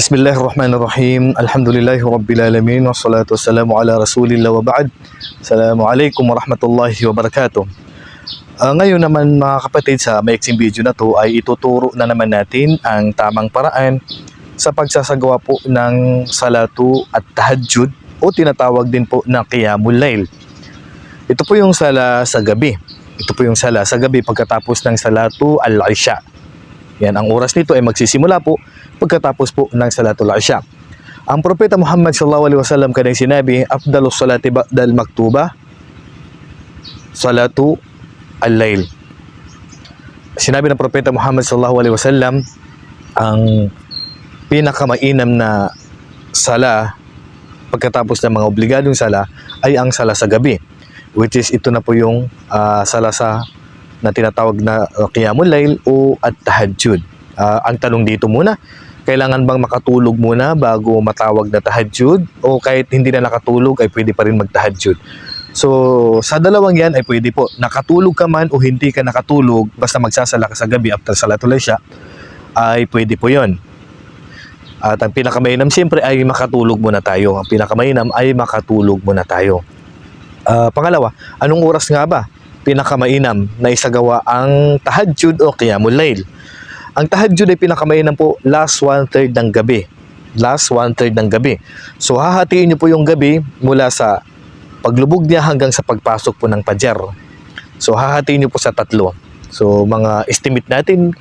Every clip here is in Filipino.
Bismillahirrahmanirrahim. Alhamdulillahi Rabbil Alamin. Wassalatu wassalamu ala Rasulillah wa ba'd. Assalamualaikum warahmatullahi wabarakatuh. Ah, ngayon naman mga kapatid sa maiksing video na to ay ituturo na naman natin ang tamang paraan sa pagsasagawa po ng salatu at tahajjud o tinatawag din po na qiyamul layl. Ito po yung sala sa gabi. Ito po yung sala sa gabi pagkatapos ng salatu al-isha. Yan, ang oras nito ay magsisimula po pagkatapos po ng salatul isha. Ang propeta Muhammad sallallahu alaihi wasallam kanyang sinabi, afdalus salati ba'dal maktuba salatu al-lail. Sinabi ng propeta Muhammad sallallahu alaihi wasallam, ang pinakamainam na sala pagkatapos ng mga obligadong sala ay ang sala sa gabi which is ito na po yung ah, sala sa na tinatawag na uh, qiyamul layl o at tahajjud. Ah, ang tanong dito muna, kailangan bang makatulog muna bago matawag na tahajjud o kahit hindi na nakatulog ay pwede pa rin magtahajjud? So, sa dalawang yan ay pwede po. Nakatulog ka man o hindi ka nakatulog, basta magsasala ka sa gabi after salatul isya, ay pwede po yon. At ang pinakamainam siyempre ay makatulog muna tayo. Ang pinakamainam ay makatulog muna tayo. Ah, pangalawa, anong oras nga ba pinakamainam na isagawa ang tahajjud o qiyamul layl? Ang tahajjud ay pinakamainam po last one-third ng gabi. Last one-third ng gabi. So hahatiin niyo po yung gabi mula sa paglubog niya hanggang sa pagpasok po ng pajar. So hahatiin niyo po sa tatlo. So mga estimate natin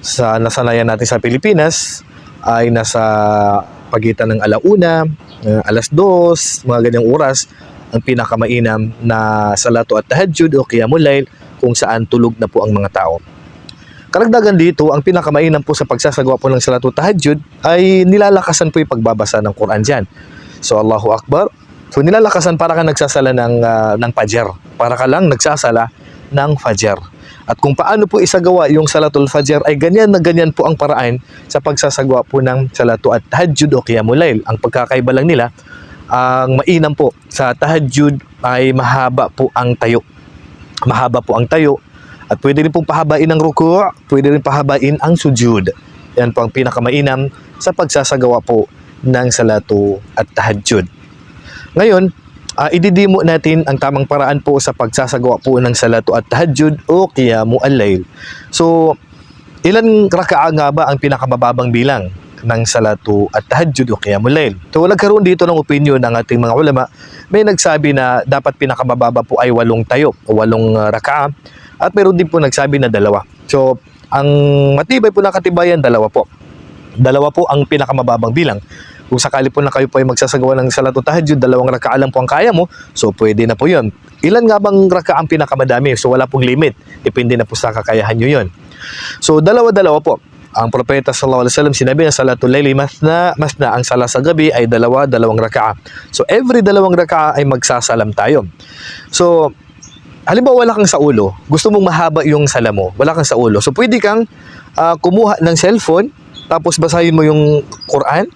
sa nasanayan natin sa Pilipinas ay nasa pagitan ng alauna, uh, alas dos, mga ganyang oras ang pinakamainam na salatu at tahajjud o qiyamul layl kung saan tulog na po ang mga tao. Karagdagan dito, ang pinakamainam po sa pagsasagawa po ng salatu tahajjud ay nilalakasan po yung pagbabasa ng Quran dyan. So Allahu Akbar. So nilalakasan para ka nagsasala ng, ah, ng fajar. Para ka lang nagsasala ng fajar. At kung paano po isagawa yung salatul fajar ay ganyan na ganyan po ang paraan sa pagsasagawa po ng salatu at tahajjud o qiyamul layl. Ang pagkakaiba lang nila, ang mainam po sa tahajjud ay mahaba po ang tayo. Mahaba po ang tayo at pwede rin pong pahabain ang ruku', pwede rin pahabain ang sujud. Yan po ang pinakamainam sa pagsasagawa po ng salatu at tahajjud. Ngayon, uh, ididimo natin ang tamang paraan po sa pagsasagawa po ng salatu at tahajjud o qiyamu al-layl. So, ilan raka'a nga ba ang pinakamababang bilang ng salatu at tahajjud o qiyamul layl? So, nagkaroon dito ng opinion ng ating mga ulama. May nagsabi na dapat pinakamababa po ay walong tayo o walong uh, at meron din po nagsabi na dalawa. So, ang matibay po na katibayan, dalawa po. Dalawa po ang pinakamababang bilang. Kung sakali po na kayo po ay magsasagawa ng salatu tahajjud, dalawang raka'a lang po ang kaya mo, so pwede na po yun. Ilan nga bang raka'a ang pinakamadami? So wala pong limit. Depende na po sa kakayahan nyo yun. So dalawa-dalawa po. Ang propeta sallallahu alaihi wasallam sinabi na salatul layli masna masna ang sala sa gabi ay dalawa dalawang raka'a. So every dalawang raka'a ay magsasalam tayo. So halimbawa wala kang sa ulo, gusto mong mahaba yung sala mo, wala kang sa ulo. So pwede kang ah, kumuha ng cellphone, tapos basahin mo yung Quran,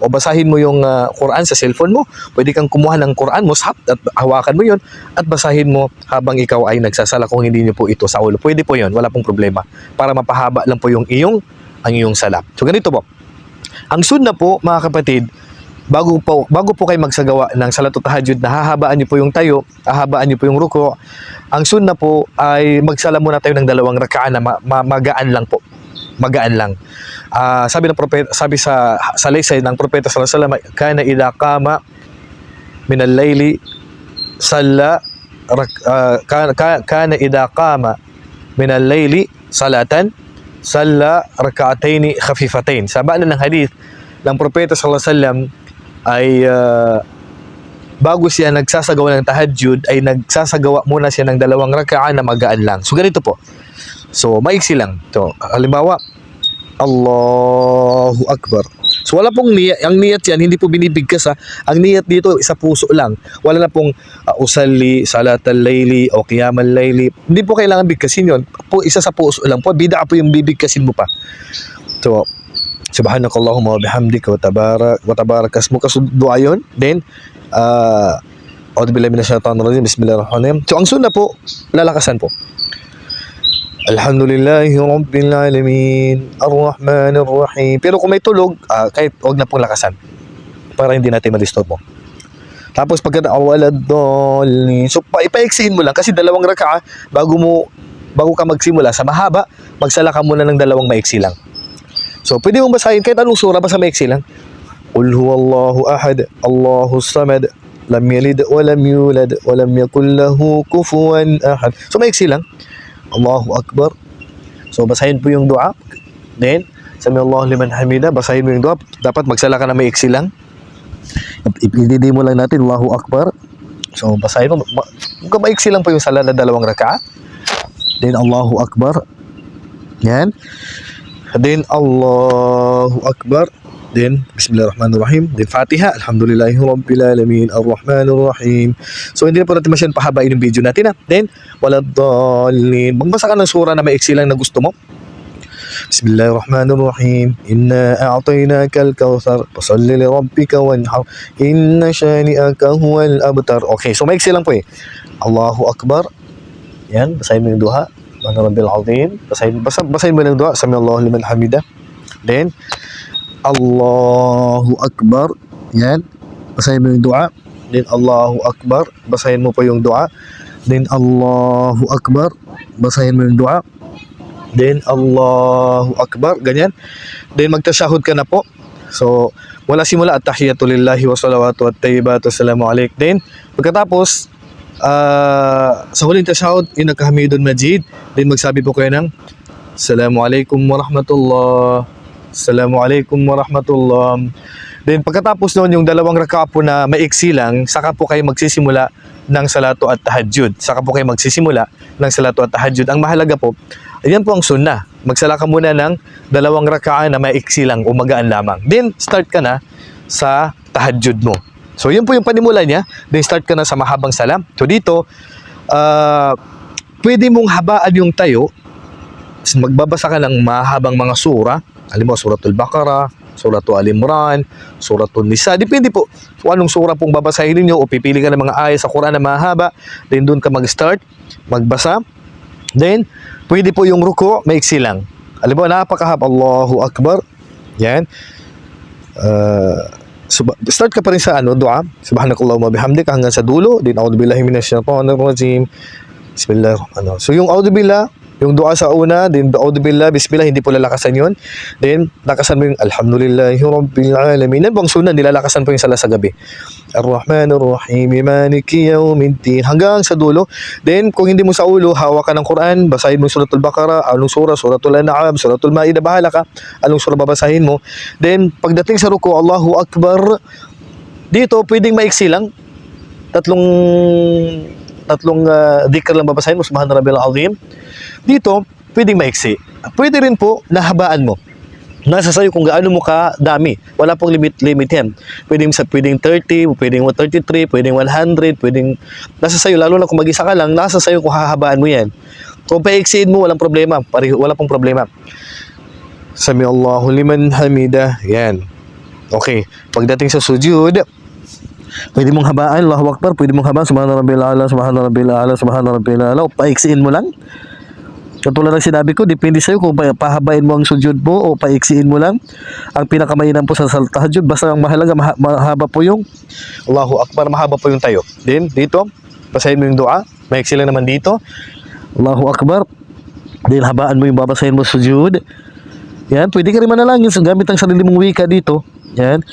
o basahin mo yung ah, Quran sa cellphone mo. Pwede kang kumuha ng Quran mo, at hawakan mo yun, at basahin mo habang ikaw ay nagsasala kung hindi niyo po ito sa ulo. Pwede po yun, wala pong problema. Para mapahaba lang po yung iyong, ang iyong sala. So ganito po. Ang sunna po, mga kapatid, bago po bago po kayo magsagawa ng salat o tahajjud na hahabaan niyo po yung tayo, hahabaan niyo po yung ruko. Ang sunna po ay magsala muna tayo ng dalawang raka'an na ma- ma- magaan lang po. Magaan lang. Ah, sabi ng propeta, sabi sa sa laysay ng propeta sallallahu alaihi wasallam, kana idha qama min al-layli salla ah, kana, ka- kana idha qama min al-layli salatan salla rak'ataini khafifatain. Sa bala ng hadith ng propeta sallallahu alaihi wasallam ay ah, bago siya nagsasagawa ng tahajjud ay nagsasagawa muna siya ng dalawang raka'an na magaan lang. So ganito po. So maiksi lang. So halimbawa Allahu Akbar. So wala pong niyat, ang niyat yan hindi po binibigkas ha. Ang niyat dito sa puso lang. Wala na pong uh, usalli, salatal layli o qiyamal layli. Hindi po kailangan bigkasin yon. Po isa sa puso lang po. Bida po yung bibigkasin mo pa. So Subhanakallahumma wa bihamdika wa tabarak wa tabarak asmuka so dua yun. Then uh, A'udhu billahi minasyaitonir rajim. Bismillahirrahmanirrahim. So ang sunna po, lalakasan po. Alhamdulillahi Rabbil Alamin Ar-Rahman Ar-Rahim Pero kung may tulog, ah, kahit huwag na pong lakasan para hindi natin ma-disturb mo. Tapos pagka awalad dolin. So pa ipaiksihin mo lang kasi dalawang raka'a bago mo bago ka magsimula sa mahaba, magsala ka muna ng dalawang maiksi lang. So pwede mong basahin kahit anong sura basta maiksi lang. Qul huwallahu ahad, Allahu samad, lam yalid wa lam yulad wa lam yakul lahu kufuwan ahad. So maiksi lang. Allahu akbar. So basahin po yung dua. Then, Sami Allahu liman hamida, basahin mo yung dua. Dapat magsala ka na maiksi lang. Ipilidi mo lang natin, Allahu Akbar. So, basahin mo. Ma- maiksi lang po yung sala na dalawang raka. Then, Allahu Akbar. Yan. Then, Allahu Akbar. Then, Bismillahirrahmanirrahim. Then, Fatiha. Alhamdulillahi Rabbil Alamin. Ar-Rahmanirrahim. So, hindi na po natin masyadong pahabain yung video natin. Ha? Then, Waladhalin. Magbasa ka ng sura na maiksi lang na gusto mo. بسم الله الرحمن الرحيم إنا أعطيناك الكوثر فصل لربك وانحر إن شانئك هو الأبتر Okay, so maiksi lang po eh. Allahu Akbar. Yan, basahin mo yung duha. Mana Rabbil Azim. Basahin, basa, basahin mo yung duha. Sami Allahu liman hamida. Then, Allahu Akbar. Yan. Basahin mo yung duha. Then, Allahu Akbar. Basahin mo po yung duha. Then, Allahu Akbar. Basahin mo yung duha. Then, Allahu Akbar. Ganyan. Then, magtasyahud ka na po. So, wala simula at tahiyatu lillahi wa salawatu at tayyibatu assalamu alaik. Then, pagkatapos, ah, sa huling tasyahud, yung nagkahamidun majid. Then, magsabi po kayo ng Assalamualaikum warahmatullah. Assalamualaikum warahmatullah. Then pagkatapos noon yung dalawang raka po na maiksi lang, saka po kayo magsisimula ng salatu at tahajjud. Saka po kayo magsisimula ng salatu at tahajjud. Ang mahalaga po, ayan po ang sunnah. Magsala ka muna ng dalawang raka na maiksi lang o magaan lamang. Then start ka na sa tahajjud mo. So yun po yung panimula niya. Then start ka na sa mahabang salam. So dito, ah, pwede mong habaan yung tayo magbabasa ka ng mahabang mga sura. Alam mo, Suratul Baqarah, Suratul Al-Imran, Suratul Nisa. Depende po kung anong sura pong babasahin ninyo o pipili ka ng mga ayat sa Quran na mahaba. Then doon ka mag-start, magbasa. Then, pwede po yung ruko, maiksi lang. Alam mo, napakahab. Allahu Akbar. Yan. Uh, sub- start ka pa rin sa ano, dua. Subhanakallahumma bihamdika hanggang sa dulo. Then, a'udhu billahi minash shaitanir rajim. Bismillahirrahmanirrahim. So, yung a'udhu billah, yung dua sa una, then a'udhu billah, bismillah, hindi po lalakasan yun. Then, lakasan mo yung alhamdulillahi rabbil alamin. Yan po sunan, nilalakasan po yung sala sa gabi. Ar-Rahman Ar-Rahim, Maliki Yawmiddin. Hanggang sa dulo. Then, kung hindi mo sa ulo, hawak ka ng Quran, basahin mo Suratul Baqarah, anong sura, Suratul An'am, Suratul Ma'idah, bahala ka. Anong sura babasahin mo. Then, pagdating sa ruko, Allahu Akbar. Dito, pwedeng maiksi lang. Tatlong tatlong uh, dhikr lang babasahin mo, Subhana Rabbil Azim. Dito, pwedeng maiksi. Pwede rin po nahabaan mo. Nasa sayo kung gaano mo ka dami. Wala pong limit limit yan. Pwedeng sa pwedeng 30, pwedeng 133, pwedeng 100, pwedeng nasa sayo lalo na kung mag-isa ka lang, nasa sayo kung hahabaan mo yan. Kung paiksiin mo, walang problema. Pareho, wala pong problema. Sami Allahu liman hamida. Yan. Okay. Pagdating sa sujud, pwede mong habaan, Allahu Akbar, pwede mong habaan, Subhana Rabbil Ala, Subhana Rabbil Ala, Subhana Rabbil Ala, paiksiin mo lang. Katulad ng sinabi ko, depende sa'yo kung pa- pahabain mo ang sujud mo o paiksiin mo lang. Ang pinakamainam po sa tahajjud, basta ang mahalaga, maha- mahaba po yung Allahu Akbar, mahaba po yung tayo. Then, dito, basahin mo yung dua, maiksi lang naman dito. Allahu Akbar. Then, habaan mo yung babasahin mo sujud. Yan, pwede ka rin manalangin gamit ang sarili mong wika dito. Yan.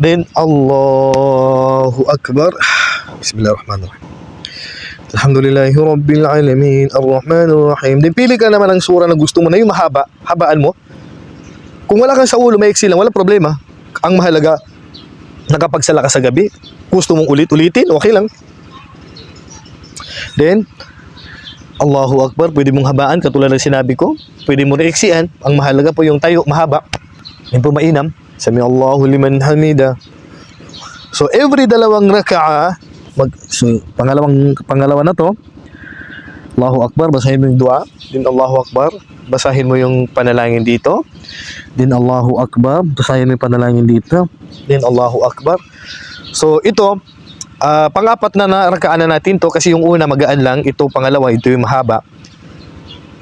Then, Allahu Akbar. Bismillahirrahmanirrahim. Alhamdulillahi Rabbil Alamin. Ar-Rahmanir Rahim. Then pili ka naman ng sura na gusto mo na yung mahaba Habaan mo. Kung wala kang sa ulo, maiksi lang, wala problema. Ang mahalaga Nakapagsala ka sa gabi. Gusto mong ulit-ulitin, okay lang. Then Allahu Akbar, pwede mong habaan Katulad ng sinabi ko. Pwede mo reiksian. Ang mahalaga po yung tayo, mahaba. Yan po mainam Sami Allahu liman hamida. So every dalawang raka'a mag so, pangalawang pangalawa na to Allahu Akbar basahin mo yung dua. Din Allahu Akbar basahin mo yung panalangin dito. Din Allahu Akbar basahin mo yung panalangin dito. Din Allahu Akbar. So ito ah, pang-apat na na rakaan na natin to kasi yung una magaan lang ito pangalawa ito yung mahaba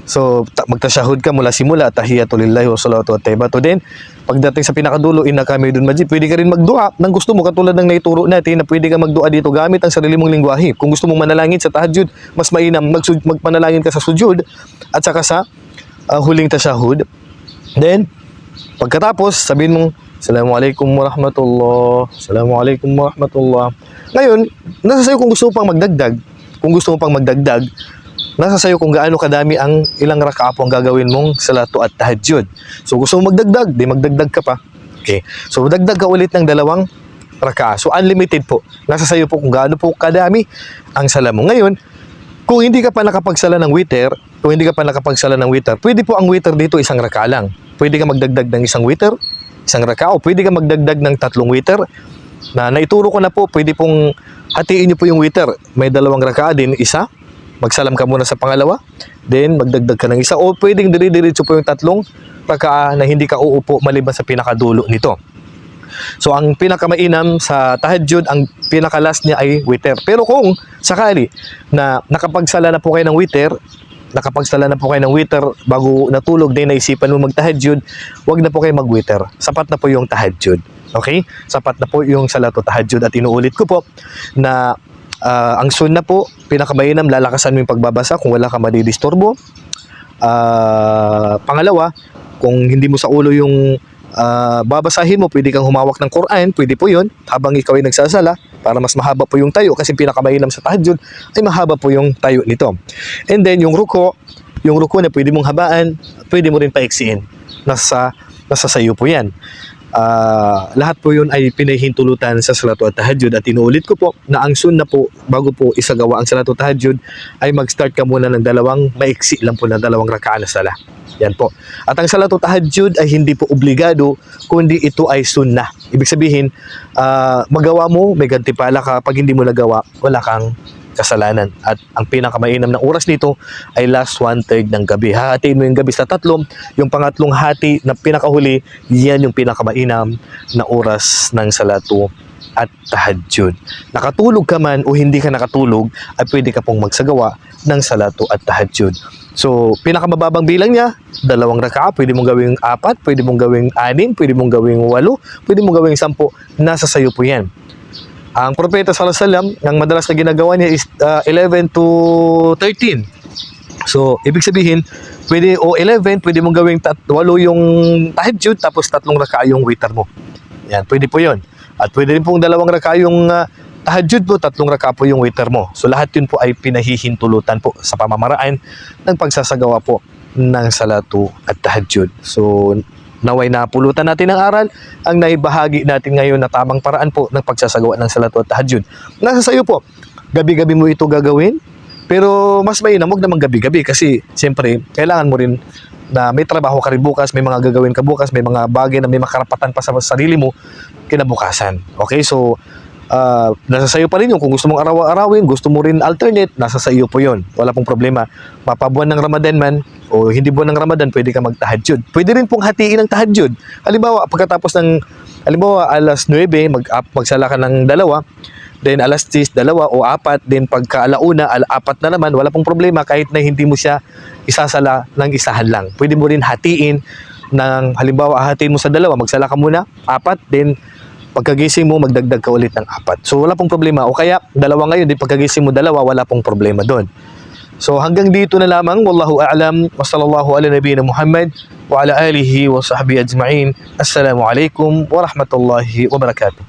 So, ta- magtasyahud ka mula simula, tahiyatulillahi wa salatu wa taibatu din. Pagdating sa pinakadulo, inna kami dun majid, pwede ka rin magdua ng gusto mo, katulad ng naituro natin na pwede ka magdua dito gamit ang sarili mong lingwahe. Kung gusto mong manalangin sa tahajjud, mas mainam magsud- magpanalangin ka sa sujud at saka sa uh, huling tasyahud. Then, pagkatapos, sabihin mong, Assalamualaikum warahmatullah. Assalamualaikum warahmatullah. Ngayon, nasa sa'yo kung gusto mo pang magdagdag. Kung gusto mo pang magdagdag, nasa sa'yo kung gaano kadami ang ilang raka'a po ang gagawin mong salatu at tahajjud. So gusto mo magdagdag, di magdagdag ka pa. Okay. So dagdag ka ulit ng dalawang raka'a. So unlimited po. Nasa sa'yo po kung gaano po kadami ang sala mo. Ngayon, kung hindi ka pa nakapagsala ng wither, kung hindi ka pa nakapagsala ng wither, pwede po ang wither dito isang raka lang. Pwede ka magdagdag ng isang wither, isang raka, o pwede ka magdagdag ng tatlong wither. Na naituro ko na po, pwede pong hatiin niyo po yung wither. May dalawang raka din, isa. Magsalam ka muna sa pangalawa, then magdagdag ka ng isa. O pwedeng dire-diretso po yung tatlong raka na hindi ka uupo maliban sa pinakadulo nito. So ang pinakamainam sa tahajjud, ang pinakalas niya ay wither. Pero kung sakali na nakapagsala na po kayo ng wither, nakapagsala na po kayo ng wither bago natulog din naisipan mo magtahajjud, wag na po kayo mag-wither. Sapat na po yung tahajjud. Okay? Sapat na po yung salato tahajjud at inuulit ko po na ah, ang sunna po, pinakamainam, lalakasan mo yung pagbabasa kung wala ka madidisturbo. Ah, pangalawa, kung hindi mo sa ulo yung ah, babasahin mo, pwede kang humawak ng Quran, pwede po yun, habang ikaw ay nagsasala, para mas mahaba po yung tayo, kasi pinakamainam sa tahajjud, ay mahaba po yung tayo nito. And then, yung ruko, yung ruko na pwede mong habaan, pwede mo rin paiksiin. Nasa, nasa sayo po yan. Ah, lahat po yun ay pinahintulutan sa salatu at tahajjud at inuulit ko po na ang sunna po bago po isagawa ang salatu at tahajjud ay mag-start ka muna ng dalawang maiksi lang po na dalawang rakaan na sala. Yan po. At ang salatu tahajjud ay hindi po obligado kundi ito ay sunnah. Ibig sabihin, ah, magawa mo, may gantipala ka. Pag hindi mo nagawa, wala kang kasalanan. At ang pinakamainam na oras nito ay last one-third ng gabi. Hahatiin mo yung gabi sa tatlo. Yung pangatlong hati na pinakahuli, yan yung pinakamainam na oras ng salatu at tahajjud. Nakatulog ka man o hindi ka nakatulog, ay pwede ka pong magsagawa ng salatu at tahajjud. So, pinakamababang bilang niya, dalawang raka, pwede mong gawing apat, pwede mong gawing anim, pwede mong gawing walo, pwede mong gawing sampu, nasa sayo po yan. Ang propeta sallallahu alaihi wasallam, ang madalas na ginagawa niya is uh, 11 to 13. So, ibig sabihin, pwede o 11, pwede mong gawing tat, yung tahajjud tapos tatlong raka yung witr mo. Yan, pwede po 'yon. At pwede rin pong dalawang raka yung uh, tahajjud po, tatlong raka po yung witr mo. So lahat yun po ay pinahihintulutan po sa pamamaraan ng pagsasagawa po ng salatu at tahajjud. So naway na pulutan natin ang aral ang naibahagi natin ngayon na tamang paraan po ng pagsasagawa ng salatu at tahajjud. Nasa sayo po, gabi-gabi mo ito gagawin, pero mas mainam huwag naman gabi-gabi kasi siyempre kailangan mo rin na may trabaho ka rin bukas, may mga gagawin ka bukas, may mga bagay na may makarapatan pa sa sarili mo kinabukasan. Okay, so ah, nasa sayo pa rin yun. Kung gusto mong araw-arawin, gusto mo rin alternate, nasa sayo po yun. Wala pong problema. Mapabuan ng Ramadan man, o hindi buwan ng Ramadan, pwede ka magtahajjud. Pwede rin pong hatiin ng tahajjud. Halimbawa, pagkatapos ng, halimbawa, alas 9, mag, magsala ka ng dalawa, then alas 10, dalawa o apat, then pagka alauna, al apat na naman, wala pong problema kahit na hindi mo siya isasala ng isahan lang. Pwede mo rin hatiin ng, halimbawa, hatiin mo sa dalawa, magsala ka muna, apat, then pagkagising mo, magdagdag ka ulit ng apat. So, wala pong problema. O kaya, dalawa ngayon, din pagkagising mo dalawa, wala pong problema doon. So, hanggang dito na lamang. Wallahu a'lam. Wa sallallahu ala nabiyina Muhammad wa ala alihi wa sahbihi ajma'in. Assalamu alaikum wa rahmatullahi wa barakatuh.